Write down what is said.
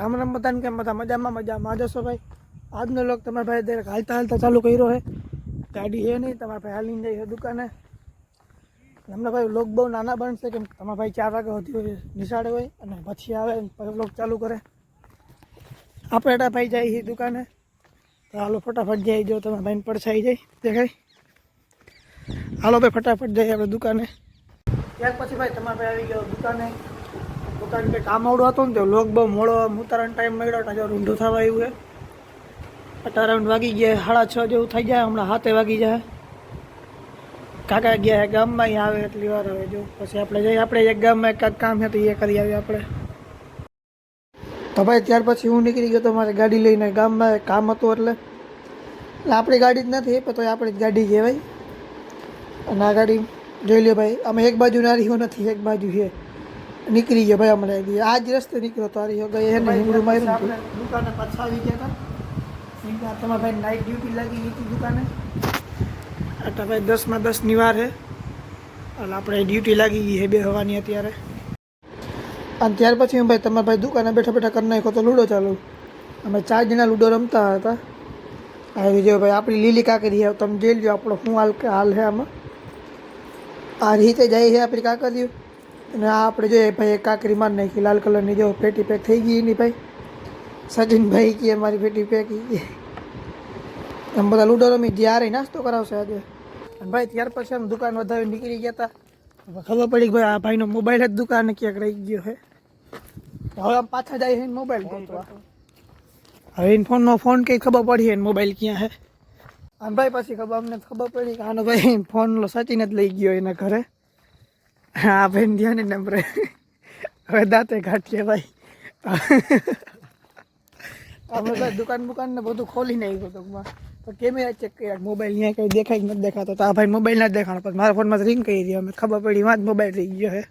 રામ રામ બધાને કેમ બધા મજામાં? મજામાં જશો ભાઈ? આજનો લોક તમારા ભાઈ દરેક હાલતા હાલતા ચાલુ કર્યો છે. ગાડી છે નહીં, તમારા ભાઈ હાલીને જાય છે દુકાને. હમણાં ભાઈ લોક બહુ નાના બનશે કેમ તમારા ભાઈ ચાર વાગે સુધી નિશાળે હોય અને પછી આવે લોક ચાલુ કરે. આપણે ભાઈ જાય છે દુકાને. તો હાલો ફટાફટ જાય, જો તમારા ભાઈને પડછાઈ જાય, દેખાય. હાલો ભાઈ ફટાફટ જઈએ આપણે દુકાને. ત્યાર પછી ભાઈ તમારા ભાઈ આવી ગયો દુકાને. કંઈક કામ આવડું હતું ને તો લોક બહુ મોડો ઉતારણ ટાઈમ મળ્યો એટલે જો ઊંધું થવા આવ્યું છે અટારાઉન્ડ વાગી ગયા સાડા છ જેવું થઈ જાય, હમણાં હાથે વાગી જાય કાકા ગયા ગામમાં અહીં આવે એટલી વાર આવે જો. પછી આપણે જઈએ, આપણે એક ગામમાં એક કામ છે તો એ કરી આવીએ આપણે. તો ભાઈ ત્યાર પછી હું નીકળી ગયો તો મારે ગાડી લઈને ગામમાં કામ હતું એટલે. એટલે આપણી ગાડી જ નથી પણ તો આપણી જ ગાડી કહેવાય. અને આ ગાડી જોઈ લે ભાઈ અમે એક બાજુ નારીઓ નથી, એક બાજુ છે. નીકળી ગયો ભાઈ હમણાં આ જ રસ્તે નીકળ્યો તારી ગઈ હે ને હિમડું માર્યું દુકાને પાછા આવી ગયા હતા. તમારા ભાઈ નાઇટ ડ્યુટી લાગી ગઈ હતી દુકાને. એટલે ભાઈ દસમાં દસની વાર છે એટલે આપણે ડ્યુટી લાગી ગઈ છે બે હવાની અત્યારે. અને ત્યાર પછી હું ભાઈ તમારા ભાઈ દુકાને બેઠા બેઠા કરી નાખ્યો તો લૂડો ચાલુ. અમે ચાર જણા લૂડો રમતા હતા. આવી જો ભાઈ આપણી લીલી કાકરી છે તમે જોઈ લો આપણો શું હાલ હાલ છે આમાં. આ રીતે જાય છે આપણી કાકરીઓ અને આ આપણે જોઈએ ભાઈ કાકરી માર નાખી લાલ કલરની જો પેટી પેક થઈ ગઈ એની ભાઈ. સચિનભાઈ કે મારી પેટી પેકી એમ બધા લૂડો રમી જ્યારે નાસ્તો કરાવશે આજે. અને ભાઈ ત્યાર પછી આમ દુકાન વધારે નીકળી ગયા હતા ખબર પડી કે ભાઈ આ ભાઈનો મોબાઈલ જ દુકાને ક્યાંક રહી ગયો છે હવે આમ પાછા જાય છે મોબાઈલ ગોતવા. હવે એને ફોનનો ફોન કંઈ ખબર પડી એને મોબાઈલ ક્યાં છે અને ભાઈ પછી ખબર અમને ખબર પડી કે આનો ભાઈ ફોન સચિન જ લઈ ગયો એના ઘરે. હા ભાઈ ધ્યાન નંબરે હવે દાંતે કાઢીએ ભાઈ અમે તો દુકાન બુકાન ને બધું ખોલી નાખ્યું ટૂંકમાં. તો કેમેરા ચેક કર્યા મોબાઈલ અહીંયા કંઈ દેખાય નથી દેખાતો તો આ ભાઈ મોબાઈલ ના દેખાણો, પણ મારા ફોનમાં રિંગ કરી દીધો અમે ખબર પડી વાત મોબાઈલ રહી ગયો છે